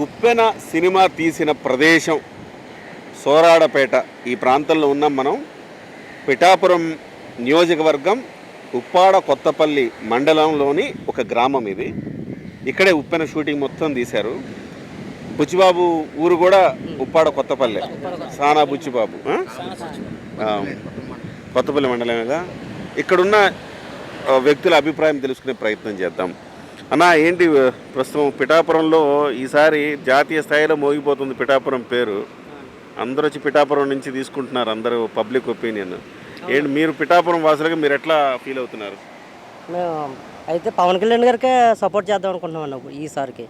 ఉప్పెన cinema తీసిన ప్రదేశం సోరాడపేట. ఈ ప్రాంతంలో ఉన్నాం మనం. పిఠాపురం నియోజకవర్గం ఉప్పాడ కొత్తపల్లి మండలంలోని ఒక గ్రామం ఇది. ఇక్కడే ఉప్పెన షూటింగ్ మొత్తం తీశారు. బుచ్చిబాబు ఊరు కూడా ఉప్పాడ కొత్తపల్లి. సానా బుచ్చిబాబు కొత్తపల్లి మండలమేగా. ఇక్కడున్న వ్యక్తుల అభిప్రాయం తెలుసుకునే ప్రయత్నం చేద్దాం. అన్న ఏంటి ప్రస్తుతం పిఠాపురంలో ఈసారి జాతీయ స్థాయిలో మోగిపోతుంది పిఠాపురం పేరు. అందరూ వచ్చి పిఠాపురం నుంచి తీసుకుంటున్నారు అందరూ పబ్లిక్ ఒపీనియన్. ఏంటి మీరు పిఠాపురం వాసులుగా మీరు ఎట్లా ఫీల్ అవుతున్నారు? మేము అయితే పవన్ కళ్యాణ్ గారికే సపోర్ట్ చేద్దాం అనుకుంటున్నాం అన్న ఈసారికి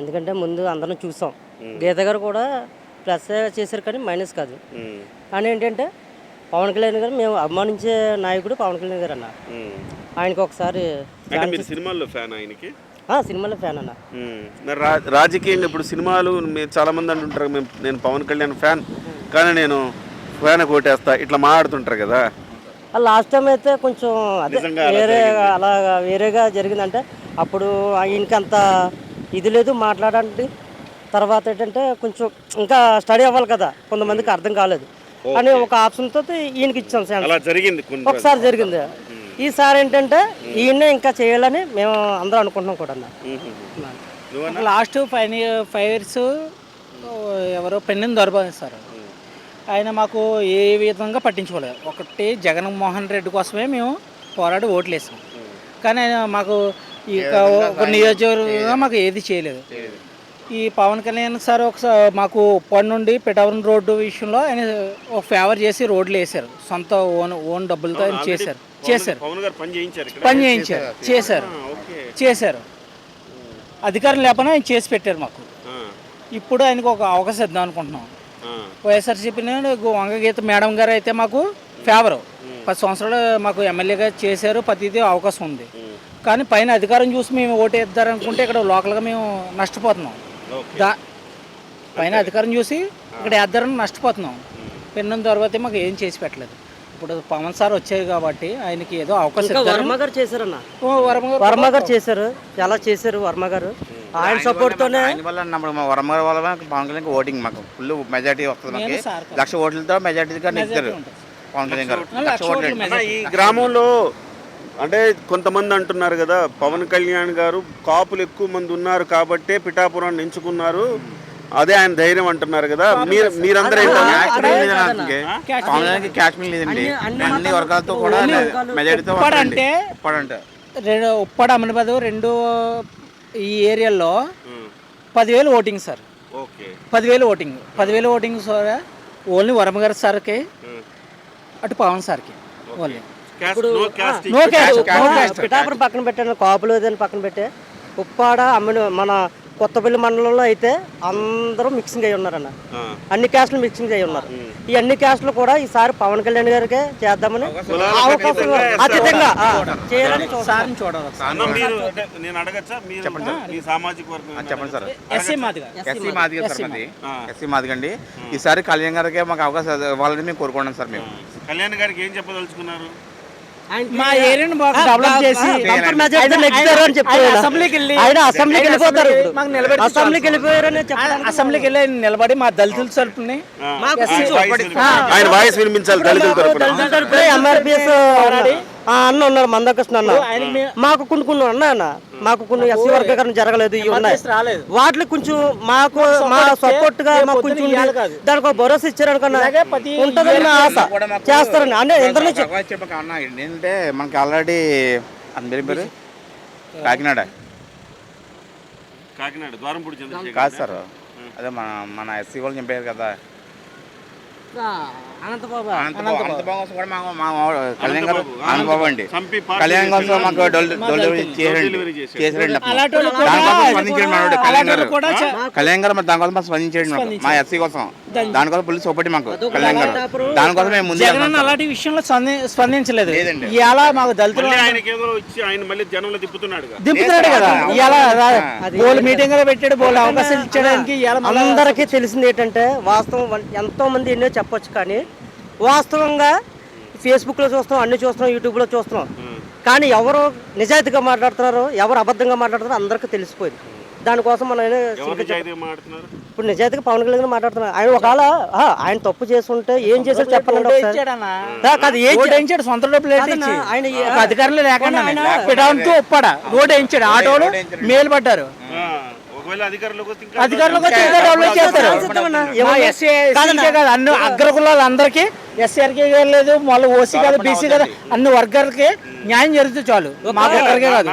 ఎందుకంటే ముందు అందరం చూసాం. గీత గారు కూడా ప్లస్ చేశారు కానీ మైనస్ కాదు. కానీ ఏంటంటే పవన్ కళ్యాణ్ గారు మేము అభిమానించే నాయకుడు పవన్ కళ్యాణ్ గారు అన్న. ఆయనకి ఒకసారి అంటే మీరు సినిమాల్లో ఫ్యాన్ ఆయనకి? సినిమాలో ఫ్యాన్ అన్న. మరి రాజకీయంగా ఇప్పుడు సినిమాలు మీరు చాలా మంది అంటుంటారు మేము నేను పవన్ కళ్యాణ్ ఫ్యాన్ కానీ నేను ఫ్యాన్ కొట్టేస్తా ఇట్లా మాట్లాడుతుంటారు కదా. లాస్ట్ టైం అయితే కొంచెం అదే అలా వేరే అలాగా వేరేగా జరిగిందంటే అప్పుడు ఆయనకి అంత ఇది లేదు మాట్లాడండి తర్వాత ఏంటంటే కొంచెం ఇంకా స్టడీ అవ్వాలి కదా కొంతమందికి అర్థం కాలేదు. అని ఒక ఆప్షన్తో ఈయనకి ఇచ్చాం అలా జరిగింది ఒకసారి జరిగింది. ఈసారి ఏంటంటే ఈయన్నే ఇంకా చేయాలని మేము అందరూ అనుకుంటున్నాం కూడా లాస్ట్ ఫైవ్ ఫైవ్ ఇయర్స్ ఎవరో పెన్నిని దొరబాస్తారు ఆయన మాకు ఏ విధంగా పట్టించుకోలేదు. ఒకటి జగన్మోహన్ రెడ్డి కోసమే మేము పోరాడి ఓట్లు వేసాం. కానీ ఆయన మాకు ఒక నియోజకవర్గంగా మాకు ఏది చేయలేదు. ఈ పవన్ కళ్యాణ్ సార్ ఒకసారి మాకు ఉప్పటి నుండి పిఠాపురం రోడ్డు విషయంలో ఆయన ఒక ఫేవర్ చేసి రోడ్లు వేశారు. సొంత ఓన్ ఓన్ డబ్బులతో ఆయన చేశారు. చేశారు. పవన్ గారు పని చేయించారు ఇక్కడ. పని చేయించారు. చేశారు. ఆ, ఓకే. చేశారు. అధికారం లేకపోయినా ఆయన చేసి పెట్టారు మాకు. ఇప్పుడు ఆయనకు ఒక అవకాశం ఇద్దాం అనుకుంటున్నాం. ఆ, వైఎస్ఆర్సీపీ వంగగీత మేడం గారు అయితే మాకు ఫేవర్ పది సంవత్సరాలు మాకు ఎమ్మెల్యేగా చేశారు. ప్రతిదీ అవకాశం ఉంది. కానీ పైన అధికారం చూసి మేము ఓటు వేద్దారనుకుంటే ఇక్కడ లోకల్గా మేము నష్టపోతున్నాం. దా పైన అధికారం చూసి ఇక్కడ వేద్దారని నష్టపోతున్నాం. పెన్నున్న తర్వాత మాకు ఏం చేసి పెట్టలేదు. ఇప్పుడు పవన్ సార్ వచ్చారు కాబట్టి ఆయనకి ఏదో అవకాశం వర్మ గారు చేశారన్న? ఓ, వరమ గారు వర్మ చేశారు. చాలా చేశారు వర్మ గారు ఆయన సపోర్ట్తోనే? ఆయన వల్ల నమ్మకం మా వరమ్మ గారి వల్ల పవన్ కళ్యాణ్ ఓటింగ్ మాకు. ఫుల్ మెజార్టీ వస్తుంది మాకు. లక్ష ఓట్లతో మెజార్టీగా నెగ్గుతారు. పవన్ కళ్యాణ్ గారు. ఈ గ్రామంలో అంటే కొంతమంది అంటున్నారు కదా పవన్ కళ్యాణ్ గారు కాపులు ఎక్కువ మంది ఉన్నారు కాబట్టే పిఠాపురాన్ని ఎంచుకున్నారు. అదే ఆయన ధైర్యం అంటున్నారు కదా. మీరు మీరందరూ మీద లేదండి అన్ని వర్గాలతో కూడా మెజార్టీతో రెండు ఉప్పాడ రెండు ఈ ఏరియాలో పదివేలు ఓటింగ్ సార్. పదివేలు ఓటింగ్. పదివేలు ఓటింగ్ సార్ ఓన్లీ వరమ గారి సార్కి. అటు పవన్ సార్కి only. No caste cash Pithapuram పక్కన పెట్టాను కాపులు ఏదైనా పక్కన పెట్టే. ఉప్పాడ అమ్మిన మన కొత్తపల్లి మండలంలో అయితే అందరూ మిక్సింగ్ అయి ఉన్నారన్న. అన్ని క్యాస్టులు మిక్సింగ్ అయి ఉన్నారు. ఈ అన్ని క్యాస్టులు కూడా ఈసారి పవన్ కళ్యాణ్ గారికే చేద్దామని అవకాశం ఆ, చేయాలని SC Madiga. SC Madiga sir మాది. ఆ. ఎస్సీ మాదిగ అండి ఈసారి కళ్యాణ్ గారికి మాకు అవకాశం ఇవ్వాలని మేము కోరుకున్నాం సార్ మేము. కళ్యాణ్ గారికి ఏం చెప్పదలుచుకున్నారు? మా ఏరియాని బాగా డెవలప్ చేసి చెప్తారు ఆయన ఆయన. అసెంబ్లీకి వెళ్ళి ఆయన అసెంబ్లీకి వెళ్ళిపోతారు. అసెంబ్లీకి చెప్పడానికి అసెంబ్లీకి వెళ్ళి నిలబడి మా దళితుల తరపుని ఆయన వాయిస్ వినిపించాలి. దళితుల ఎంఆర్పిఎస్ అన్న ఉన్నారు మందకృష్ణ అన్న. మాకు కొన్ని అన్న మాకు కొన్ని ఎస్సీ వర్గీకరణ జరగలేదు ఇవి ఉన్నాయి. వాటికి కొంచెం మాకు మా సపోర్ట్గా మాకు కొంచెం. దానికి ఒక భరోసా ఇచ్చారనుకున్నా ఉంటుందని ఆశ. చేస్తారని. అంటే ఎందరి నుంచి ఏంటంటే మనకి ఆల్రెడీ పేరు కాకినాడ. కాకినాడ ద్వారంపూడి కాదు సార్. అదే మన మన ఎస్సీ వాళ్ళు చంపారు కదా. అనంతబాబు. అనంతబాబు. అనంతబాబు. కోసం కూడా మాకు మా మా- కళ్యాణ్ గారు అనంతబాబు, అనంతబాబు అండి. చంపి పార్టీ కళ్యాణ్ కోసం మాకు డోల్ డెలివరీ చేసారండి దానికోసం స్పందించాడు మనోడు కళ్యాణ్ గారు. కూడా చ- కళ్యాణ్ గారు మరి దానికోసం మాకు స్పందించాడు మాకు. మా ఎస్సీ కోసం. దానికోసం పులిస్ ఒకటి మాకు కళ్యాణ్ గారు. దానికోసం మేము ముందు అలాంటి విషయంలో స్పంది- స్పందించలేదు. ఇవాళ మాకు దళితులు మళ్ళీ ఆయనకి ఏదో ఇచ్చి ఆయన మళ్ళీ జనంలో తిప్పుతున్నాడు దింపుతున్నాడు కదా. బోల్ మీటింగ్లో పెట్టాడు బోల్ అవకాశం ఇచ్చడానికి అందరికీ తెలిసింది ఏంటంటే వాస్తవం ఎంతో మంది ఎన్నో చెప్పొచ్చు కానీ వాస్తవంగా ఫేస్బుక్లో చూస్తాం అన్ని చూస్తున్నాం యూట్యూబ్లో చూస్తున్నాం. కానీ ఎవరు నిజాయితీగా మాట్లాడుతున్నారో ఎవరు అబద్ధంగా మాట్లాడుతున్నారో అందరికీ తెలిసిపోయింది. దానికోసం మనం ఇప్పుడు నిజాయితీగా పవన్ కళ్యాణ్ గారు మాట్లాడుతున్నారు. ఆయన ఒకవేళ ఆయన తప్పు చేస్తుంటే ఏం చేశారు చెప్పండి ఓటు ఒకసారి. ఇచ్చాడన్నా. ఆ, కాదు ఏం సొంత డబ్బులు? ఆయన అధికారులు లేకుండా ఒప్పాడ? రోడ్ వేయించాడు ఆటోలు మేలు పడ్డారు. అధికారులకు డెవలప్ చేస్తారు. మా అన్ని అగ్రకులాలు అందరికీ ఎస్ఆర్కే లేదు మళ్ళీ ఓసీ కాదు బీసీ కాదు అన్ని వర్గాలకి న్యాయం జరిగితే చాలు. మాకు ఒక్కరికే కాదు.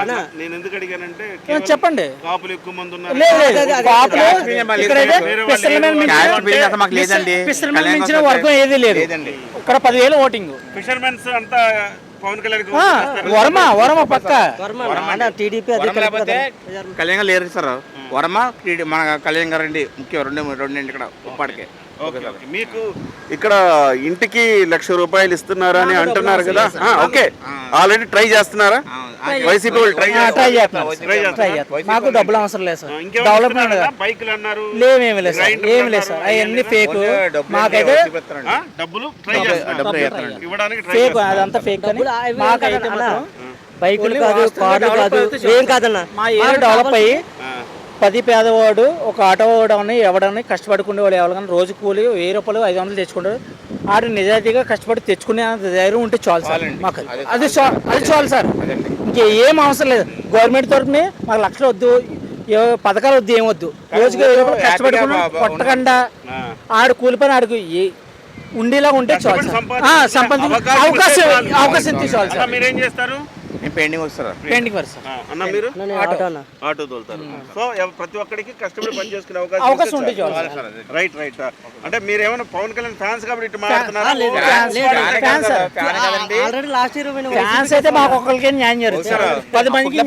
చెప్పండి. లేరు. మించిన- వర్గం ఏది లేదు. లేదండి. ఇక్కడ పదివేలు ఓటింగ్. ఫిషర్మెన్స్ అంతా పవన్ కళ్యాణ్ ఆ, వరమ వరమ పక్క. టీడీపీ కళ్యాణ్ గారు లేరు సార్ వరమ టీడీ- మన కళ్యాణ్ గారు అండి ముఖ్యం రెండు రెండు ఇక్కడ ఉప్పాడికే మీకు ఇక్కడ ఇంటికి లక్ష రూపాయలు ఇస్తున్నారా అని అంటున్నారు కదా. ఆ, ఓకే. ఆల్రెడీ ట్రై చేస్తున్నారా? వైసీపీ వాళ్ళు ట్రై మాకు డబ్బులు అవసరం లేదు సార్ డెవలప్మెంట్? బైకులు అన్నారు. లేవేమి లేదు సార్ ఏమి లేదు సార్. అవన్నీ ఫేక్. మాకైతే? డబ్బులు ఫేక్ అదంతా ఫేక్ అని మాకైతే బైకులు కాదు కార్లు డెవలప్ కాదు. ఏం కాదన్న. డెవలప్ అయ్యి పది పేదవాడు ఒక ఆటో వాడని ఎవడని కష్టపడుకునే వాడు ఎవరికైనా రోజు కూలి వెయ్యి రూపాయలు ఐదు వందలు తెచ్చుకుంటాడు ఆడు నిజాయితీగా కష్టపడి తెచ్చుకునే అంత ధైర్యం ఉంటే చాలు సార్. మాకు అది. అది చాలు సార్. ఇంకే ఏం అవసరం లేదు. గవర్నమెంట్ తరఫున మాకు లక్షలు వద్దు. పథకాలు వద్దు ఏం వద్దు. రోజుకి కష్టపడుకుని కొట్టకుండా. ఆడు కూలి పని ఆడుకు ఉండేలా ఉంటే చాలు కష్టపడి సార్ సంపాదించు అవకాశం అవకాశం అన్న సార్. మీరేం చేస్తారు? నేను పెయింటింగ్ వస్తారు? ఆ, అన్న మీరు? ఆటో అన్న. ఆటో తోలుతారు. సో ప్రతి ఒక్కడికి కష్టపడి పని చేసుకునే అవకాశం. రైట్ రైట్ అంటే మీరు ఏమైనా పవన్ కళ్యాణ్ ఫ్యాన్స్ కాబట్టి ఇటు ఫ్యాన్స్ అయితే మాకు ఒక్కరికే న్యాయం జరుగుతుంది. పది మందికి.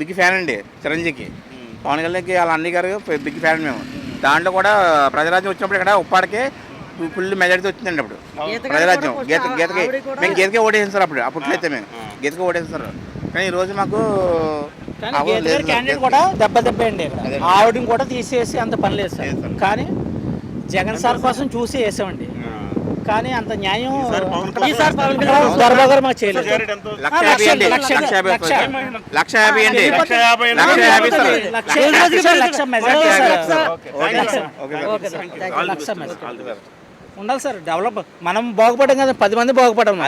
బిగ్ ఫ్యాన్ అండి చిరంజీవికి పవన్ కళ్యాణ్కి వాళ్ళ అన్ని గారు బిగ్ ఫ్యాన్ మేము. దాంట్లో కూడా ప్రజరాజ్యం వచ్చినప్పుడు ఇక్కడ ఉప్పాడికే ఫుల్ మెజారిటీ వచ్చిందండి అప్పుడు. గీత ప్రజరాజ్యం. గీత గీతకి మేము గీతకే ఓటేసాం సార్ అప్పుడు. అప్పట్లయితే మేము. గీతకే ఓటేసాం సార్ కానీ ఈ రోజు మాకు కానీ గేదె లేదు. క్యాండిడేట్ కూడా దెబ్బ దెబ్బ అండి ఇక్కడ. ఆవిడని కూడా తీసేసి అంత పని లేదు సార్. కానీ జగన్ సార్ కోసం చూసి వేసామండి. కానీ అంత న్యాయం ఈసారి పవన్ కళ్యాణ్ ఈసారి పవన్ కళ్యాణ్ దొరబాబు గారు మాకు చేయలేదు. మెజారిటీ ఎంత వస్తుంది? లక్ష ఆ, యాభై అండి. లక్ష, లక్ష యాభై లక్ష. వస్తుంది. లక్ష యాభై అండి. లక్ష యాభై లక్ష యాభై sir. Lakh lakh lakh majority sir. Okay lakh majority. ఉండాలి సార్. డెవలప్ మనం బాగుపడడం కదా. పది మంది బాగుపడడం